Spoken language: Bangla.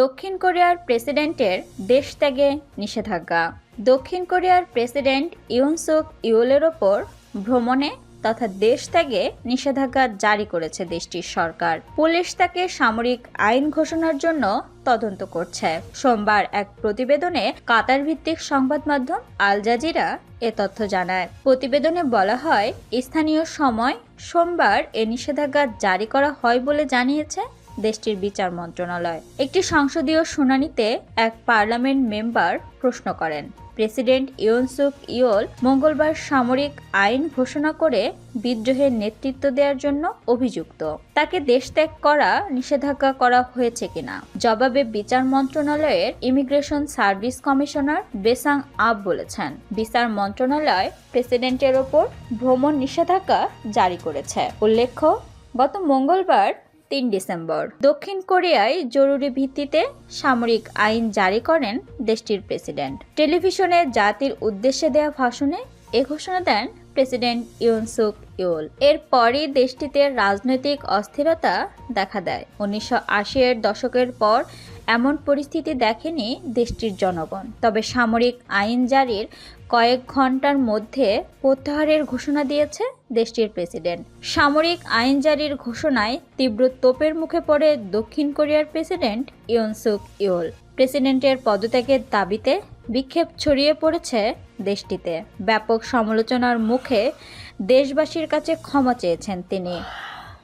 দক্ষিণ কোরিয়ার প্রেসিডেন্টের দেশ ত্যাগে নিষেধাজ্ঞা। দক্ষিণ কোরিয়ার প্রেসিডেন্ট ইউনসুক ইউলের ওপর ভ্রমণে তথা দেশ ত্যাগে নিষেধাজ্ঞা জারি করেছে দেশটির সরকার। পুলিশ তাকে সামরিক আইন ঘোষণার জন্য তদন্ত করছে। সোমবার এক প্রতিবেদনে কাতার ভিত্তিক সংবাদ মাধ্যম আল জাজিরা এ তথ্য জানায়। প্রতিবেদনে বলা হয়, স্থানীয় সময় সোমবার এ নিষেধাজ্ঞা জারি করা হয় বলে জানিয়েছে দেশটির বিচার মন্ত্রণালয়। একটি সংসদীয় শুনানিতে এক পার্লামেন্ট মেম্বার প্রশ্ন করেন, প্রেসিডেন্ট ইউনসুক ইয়োল মঙ্গলবার সামরিক আইন ঘোষণা করে বিদ্রোহের নেতৃত্ব দেওয়ার জন্য অভিযুক্ত। তাকে দেশত্যাগ করা নিষেধাজ্ঞা করা হয়েছে কিনা? জবাবে বিচার মন্ত্রণালয়ের ইমিগ্রেশন সার্ভিস কমিশনার বেসাং আব বলেছেন, বিচার মন্ত্রণালয় প্রেসিডেন্টের ওপর ভ্রমণ নিষেধাজ্ঞা জারি করেছে। উল্লেখ্য, গত মঙ্গলবার তিন ডিসেম্বর। দক্ষিণ কোরিয়ায় জরুরি ভিত্তিতে সামরিক আইন জারি করেন দেশটির প্রেসিডেন্ট। টেলিভিশনে জাতির উদ্দেশ্যে দেওয়া ভাষণে এ ঘোষণা দেন প্রেসিডেন্ট ইউনসুক ইউল। এরপরই দেশটিতে রাজনৈতিক অস্থিরতা দেখা দেয়। উনিশশো এর দশকের পর এমন পরিস্থিতি দেখেনি দেশটির জনগণ। তবে সামরিক আইন জারির কয়েক ঘণ্টার মধ্যে প্রত্যাহারের ঘোষণা দিয়েছে দেশটির প্রেসিডেন্ট। সামরিক আইন জারির ঘোষণায় তীব্র তোপের মুখে পড়ে দক্ষিণ কোরিয়ার প্রেসিডেন্ট ইয়নসুক ইউল। প্রেসিডেন্টের পদত্যাগের দাবিতে বিক্ষেপ ছড়িয়ে পড়েছে দেশটিতে। ব্যাপক সমালোচনার মুখে দেশবাসীর কাছে ক্ষমা চেয়েছেন তিনি।